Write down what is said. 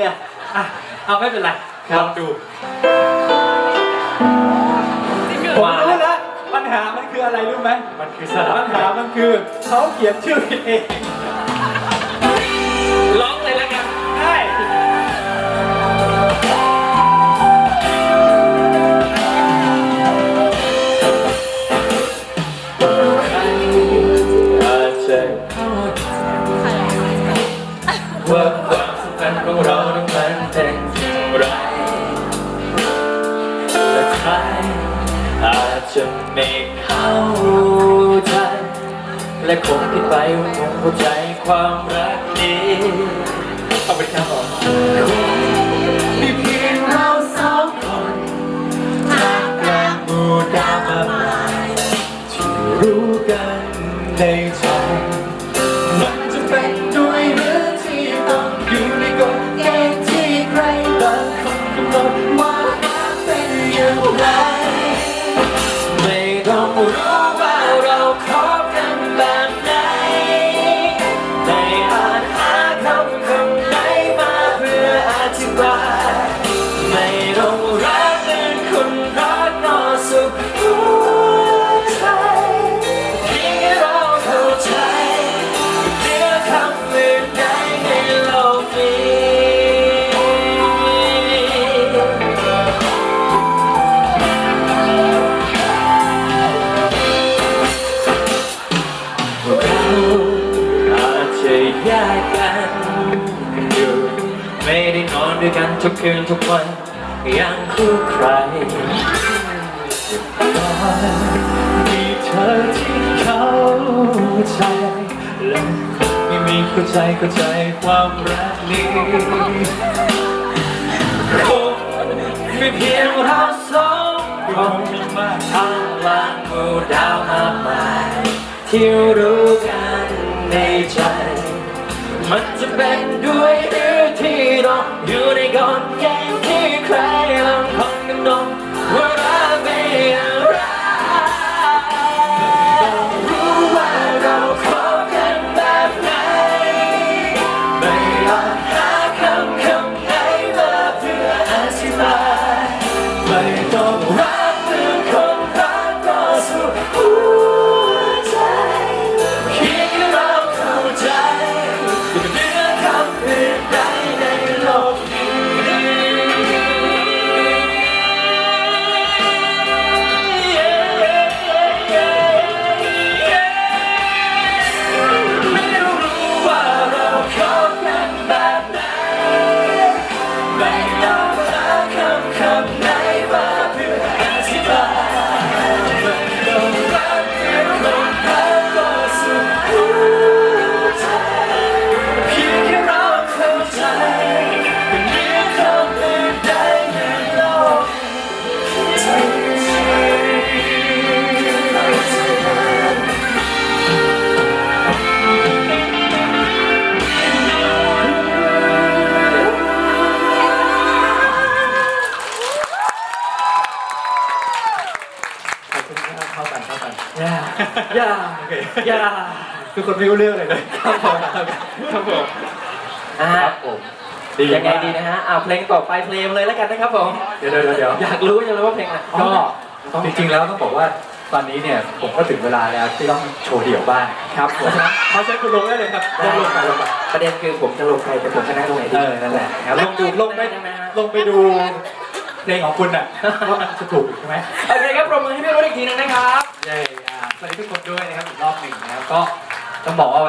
ไงอะเอาไม่เป็นไรครับลองดูผมรู้แล้วปัญหามันคืออะไรรู้ไหมมันคือสลับปัญหามันคือเขาเขียนชื่อผิดเอง ไรแต่ใครอาจจะไม่เข้าใจ และคงคิดไปว่าคงเข้าใจความรักนี้เอาไปครับผมมีเพียงเราสองคนท่ามกลางหมู่ดาวมากมายที่รู้กันในใจ แยกกันอยู่ไม่ได้นอนด้วยกันทุกคืนทุกวันอย่างคู่ใครมีเธอที่เข้าใจและไม่มีเข้าใจเข้าใจความรักนี้คงไม่เพียงเราสองคนมาทางกลางหมู่ดาวมากมายที่รู้กันในใจ มันจะเป็นด้วยหรือที่ต้องอยู่ในกฎเกณฑ์ที่ใครบางคนกำหนดว่ารัก ย่าโอเคย่าทุกคนไม่รู้เรื่องเลยเลยครับผมครับผมอ่าครับผมดียังไงมากดีนะฮะอ่าเพลงต่อไปเพลงเลยแล้วกันนะครับผมเดี๋ยวเดี๋ยวเดี๋ยวอยากรู้จังเลยว่าเพลงอะไรก็จริงๆแล้วต้องบอกว่าตอนนี้เนี่ยผมก็ถึงเวลาแล้วที่ต้องโชว์เดี่ยวบ้างครับผเพมราะฉะนั้นเขาใช้คุณลงได้เลยครับลงลงไปลงไปประเด็นคือผมจะลงใครแต่ผมจะนั่งตรงไหนดีเออนั่นแหละครับลงดูลงไปได้ไหมฮะลงไปดูเพลงของคุณอะว่ามันจะถูกใช่ไหมโอเคครับปรบมือให้พี่รุ่นอีกทีหนึงนะครับเย้อ่า สวัสดีทุกคนด้วยนะครับอีกรอบหนึ่งนะครับก็ต้องบอกว่าวัน